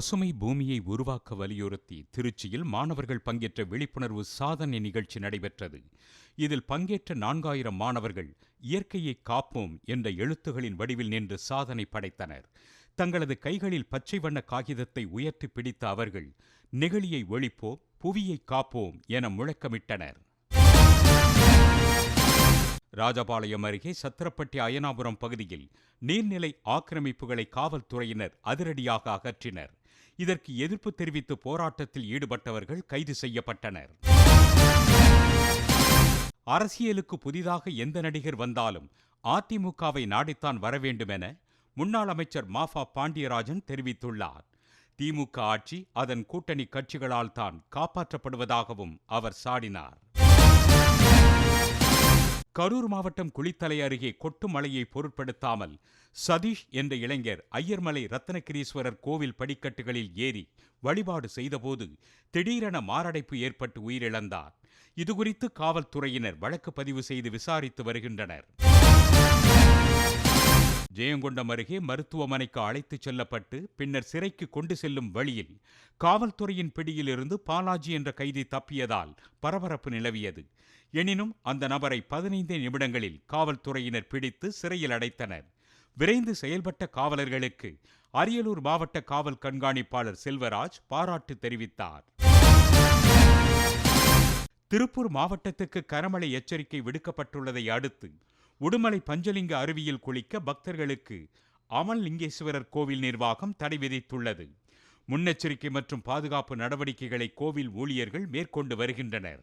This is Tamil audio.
பசுமை பூமியை உருவாக்க வலியுறுத்தி திருச்சியில் மாணவர்கள் பங்கேற்ற விழிப்புணர்வு சாதனை நிகழ்ச்சி நடைபெற்றது. இதில் பங்கேற்ற நான்காயிரம் மாணவர்கள் இயற்கையை காப்போம் என்ற எழுத்துகளின் வடிவில் நின்று சாதனை படைத்தனர். தங்களது கைகளில் பச்சை வண்ண காகிதத்தை உயர்த்தி பிடித்த அவர்கள் நெகிழியை ஒழிப்போம் புவியை காப்போம் என முழக்கமிட்டனர். ராஜபாளையம் அருகே சத்திரப்பட்டி அயனாபுரம் பகுதியில் நீர்நிலை ஆக்கிரமிப்புகளை காவல்துறையினர் அதிரடியாக அகற்றினர். இதற்கு எதிர்ப்பு தெரிவித்து போராட்டத்தில் ஈடுபட்டவர்கள் கைது செய்யப்பட்டனர். அரசியலுக்கு புதிதாக எந்த நடிகர் வந்தாலும் அதிமுகவை நாடித்தான் வர வேண்டுமென முன்னாள் அமைச்சர் மாஃபா பாண்டியராஜன் தெரிவித்துள்ளார். திமுக ஆட்சி அதன் கூட்டணி கட்சிகளால் தான் காப்பாற்றப்படுவதாகவும் அவர் சாடினார். கரூர் மாவட்டம் குளித்தலை அருகே கொட்டும் மழையை பொருட்படுத்தாமல் சதீஷ் என்ற இளைஞர் ஐயர்மலை ரத்னகிரீஸ்வரர் கோவில் படிக்கட்டுகளில் ஏறி வழிபாடு செய்தபோது திடீரென மாரடைப்பு ஏற்பட்டு உயிரிழந்தார். இதுகுறித்து காவல்துறையினர் வழக்கு பதிவு செய்து விசாரித்து வருகின்றனர். ஜெயங்கொண்டம் அருகே மருத்துவமனைக்கு அழைத்துச் செல்லப்பட்டு பின்னர் சிறைக்கு கொண்டு செல்லும் வழியில் காவல்துறையின் பிடியிலிருந்து பாலாஜி என்ற கைதி தப்பியதால் பரபரப்பு நிலவியது. எனினும் அந்த நபரை பதினைந்து நிமிடங்களில் காவல்துறையினர் பிடித்து சிறையில் அடைத்தனர். விரைந்து செயல்பட்ட காவலர்களுக்கு அரியலூர் மாவட்ட காவல் கண்காணிப்பாளர் செல்வராஜ் பாராட்டு தெரிவித்தார். திருப்பூர் மாவட்டத்துக்கு கனமழை எச்சரிக்கை விடுக்கப்பட்டுள்ளதை அடுத்து உடுமலை பஞ்சலிங்க அருவியில் குளிக்க பக்தர்களுக்கு அமல்லிங்கேஸ்வரர் கோவில் நிர்வாகம் தடை விதித்துள்ளது. முன்னெச்சரிக்கை மற்றும் பாதுகாப்பு நடவடிக்கைகளை கோவில் ஊழியர்கள் மேற்கொண்டு வருகின்றனர்.